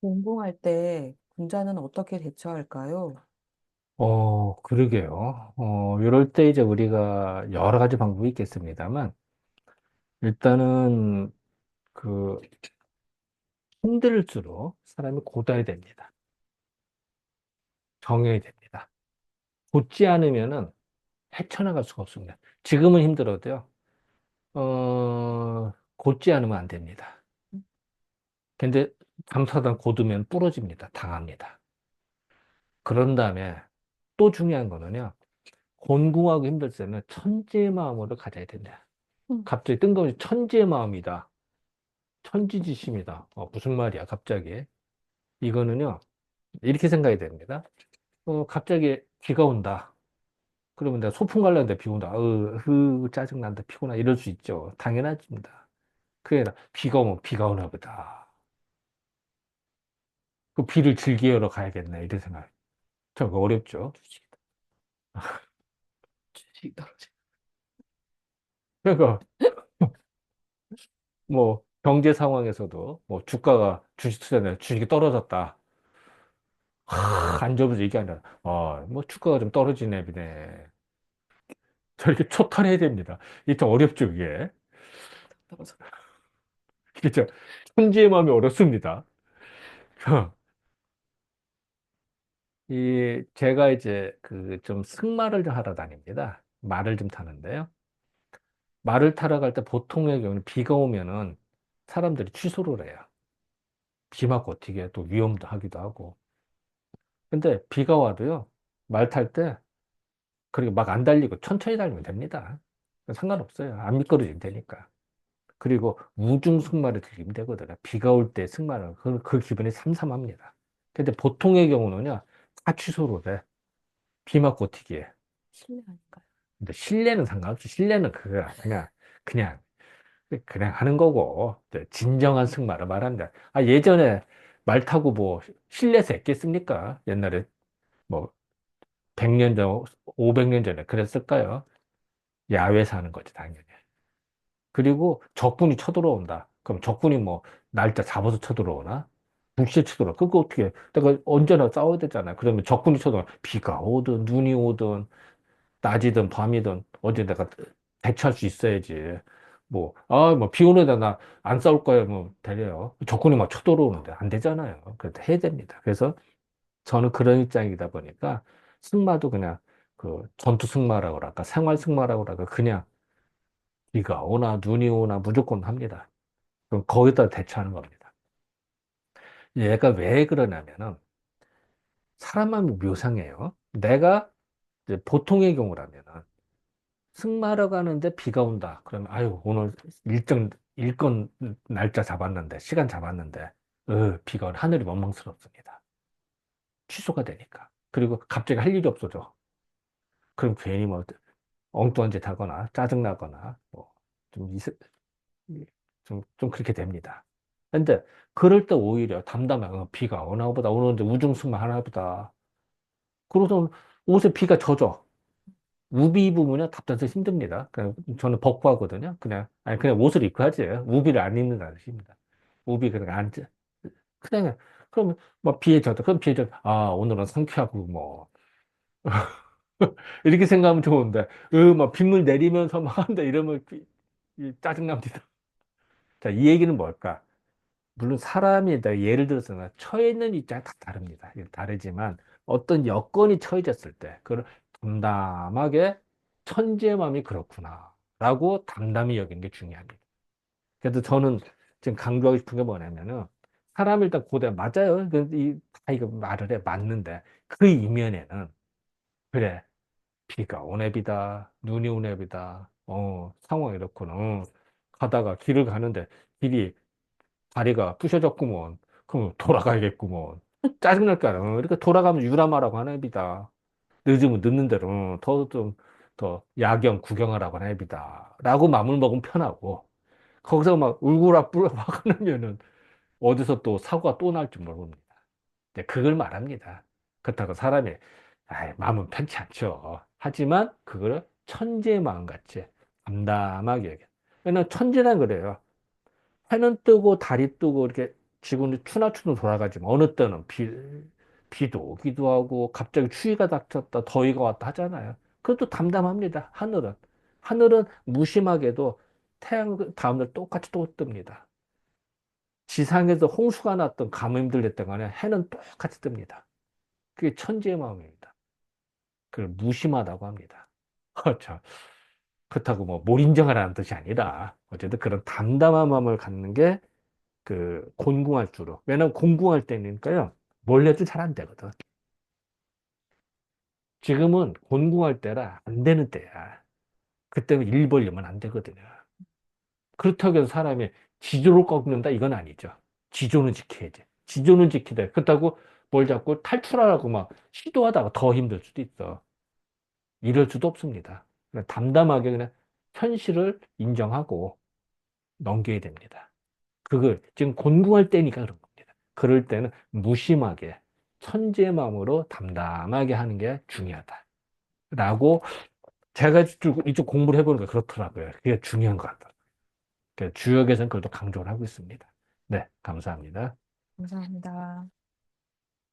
공부할 때 군자는 어떻게 대처할까요? 어, 그러게요. 어, 이럴 때 이제 우리가 여러 가지 방법이 있겠습니다만, 일단은 그 힘들수록 사람이 곧아야 됩니다. 정해야 됩니다. 곧지 않으면은 헤쳐나갈 수가 없습니다. 지금은 힘들어도요, 어, 곧지 않으면 안 됩니다. 근데 잠사다 곧으면 부러집니다. 당합니다. 그런 다음에 또 중요한 거는요, 곤궁하고 힘들 때는 천재의 마음으로 가져야 된다. 음. 갑자기 뜬금없이 천재의 마음이다. 천지지심이다. 어, 무슨 말이야, 갑자기. 이거는요, 이렇게 생각이 됩니다. 어, 갑자기 비가 온다. 그러면 내가 소풍 가려는데 비 온다. 으, 흐, 짜증난다. 피곤하. 이럴 수 있죠. 당연하집니다. 그게 비가 오면 비가 오나 보다. 그 비를 즐기러 가야겠네. 이런 생각. 참 어렵죠. 주식이 떨어져. 그러니까, 뭐, 경제 상황에서도, 뭐, 주가가, 주식 투자는 주식이 떨어졌다. 하, 안 좋으면서 얘기 아니라, 아, 뭐, 주가가 좀 떨어지네, 비네. 저렇게 초탄해야 됩니다. 이게 좀 어렵죠, 이게. 떨어져. 이게 좀, 천지의 마음이 어렵습니다. 이, 제가 이제 그 좀 승마를 좀 하러 다닙니다. 말을 좀 타는데요. 말을 타러 갈 때 보통의 경우는 비가 오면은 사람들이 취소를 해요. 비 맞고 어떻게 또 위험도 하기도 하고. 근데 비가 와도요, 말 탈 때, 그렇게 막안 달리고 천천히 달리면 됩니다. 상관없어요. 안 미끄러지면 되니까. 그리고 우중 승마를 즐기면 되거든요. 비가 올 때 승마를. 그, 그 기분이 삼삼합니다. 근데 보통의 경우는요, 다 취소를 해. 비 맞고 튀기에. 실례 아닐까요? 근데 실내는 상관없지. 실내는 그거 그냥, 그냥, 그냥 하는 거고. 이제 진정한 승마를 말한다. 아, 예전에 말 타고 뭐, 실내에서 했겠습니까? 옛날에 뭐, 100년 전, 500년 전에 그랬을까요? 야외에서 하는 거지, 당연히. 그리고 적군이 쳐들어온다. 그럼 적군이 뭐, 날짜 잡아서 쳐들어오나? 불시에 쳐들어와. 그거 어떻게, 해? 내가 언제나 싸워야 되잖아. 그러면 적군이 쳐들어와. 비가 오든, 눈이 오든, 낮이든 밤이든 어디 내가 대처할 수 있어야지. 뭐, 아, 뭐, 비 오는 데나 안 싸울 거야. 뭐, 되려요. 적군이 막 쳐들어오는데 안 되잖아요. 그래도 해야 됩니다. 그래서 저는 그런 입장이다 보니까 승마도 그냥 그 전투 승마라고 그럴까, 생활 승마라고 그럴까, 그냥 비가 오나 눈이 오나 무조건 합니다. 그럼 거기다 대처하는 겁니다. 얘가 왜 그러냐면은 사람만 묘상해요. 내가 보통의 경우라면은 승마하러 가는데 비가 온다. 그러면 아유 오늘 일정 일건 날짜 잡았는데 시간 잡았는데 어, 비가. 하늘이 원망스럽습니다. 취소가 되니까. 그리고 갑자기 할 일이 없어져. 그럼 괜히 뭐 엉뚱한 짓 하거나 짜증나거나 뭐 좀 좀, 좀 그렇게 됩니다. 근데 그럴 때 오히려 담담해. 어, 비가 오나 보다. 오늘 이제 우중승만 하나 보다. 그러다 옷에 비가 젖어. 우비 입으면 답답해서 힘듭니다. 그냥 저는 벗고 하거든요. 그냥, 아니, 그냥 옷을 입고 하지. 우비를 안 입는 아저씨입니다. 우비 그냥 안, 짜- 그냥, 그럼, 뭐, 비에 젖어. 그럼 비에 젖어. 아, 오늘은 상쾌하고, 뭐. 이렇게 생각하면 좋은데, 으, 막 빗물 내리면서 막 한다. 이러면 짜증납니다. 자, 이 얘기는 뭘까? 물론 사람이, 예를 들어서 나 처해 있는 입장이 다 다릅니다. 다르지만, 어떤 여건이 처해졌을 때, 그걸 담담하게 천재의 마음이 그렇구나. 라고 담담히 여기는 게 중요합니다. 그래서 저는 지금 강조하고 싶은 게 뭐냐면은, 사람 일단 고대, 맞아요. 다 이거 말을 해. 맞는데, 그 이면에는, 그래, 비가 오네 비다, 눈이 오네 비다, 어, 상황이 이렇구나. 어, 가다가 길을 가는데, 길이, 다리가 부셔졌구먼. 그럼 돌아가야겠구먼. 짜증날 거야. 어, 이렇게 돌아가면 유람하라고 하네 비다. 늦으면 늦는 대로 어, 더좀 더 야경 구경하라고 하네 비다. 라고 마음을 먹으면 편하고 거기서 막 울고락불락 막 하면은 어디서 또 사고가 또날줄 모릅니다. 이제 그걸 말합니다. 그렇다고 사람이 아이, 마음은 편치 않죠. 하지만 그걸 천재의 마음같이 담담하게 여겨. 왜냐면 천재란 그래요. 해는 뜨고 달이 뜨고 이렇게 지금은 추나추는 돌아가지만 어느 때는 비, 비도 오기도 하고 갑자기 추위가 닥쳤다 더위가 왔다 하잖아요. 그것도 담담합니다. 하늘은. 하늘은 무심하게도 태양 다음날 똑같이 또 뜹니다. 지상에서 홍수가 났던 가뭄들 됐던 간에 해는 똑같이 뜹니다. 그게 천지의 마음입니다. 그걸 무심하다고 합니다. 자, 그렇다고 뭐 몰인정하라는 뜻이 아니라 어쨌든 그런 담담한 마음을 갖는 게 그 곤궁할수록 왜냐면 곤궁할 때니까요 뭘 해도 잘 안 되거든. 지금은 곤궁할 때라 안 되는 때야. 그때는 일 벌리면 안 되거든요. 그렇다고 해서 사람이 지조를 꺾는다 이건 아니죠. 지조는 지켜야지. 지조는 지키되 그렇다고 뭘 자꾸 탈출하라고 막 시도하다가 더 힘들 수도 있어. 이럴 수도 없습니다. 담담하게 그냥 현실을 인정하고 넘겨야 됩니다. 그걸 지금 곤궁할 때니까 그런 겁니다. 그럴 때는 무심하게 천재의 마음으로 담담하게 하는 게 중요하다. 라고 제가 이쪽, 공부를 해보니까 그렇더라고요. 그게 중요한 것 같아요. 주역에서는 그걸 또 강조를 하고 있습니다. 네, 감사합니다. 감사합니다.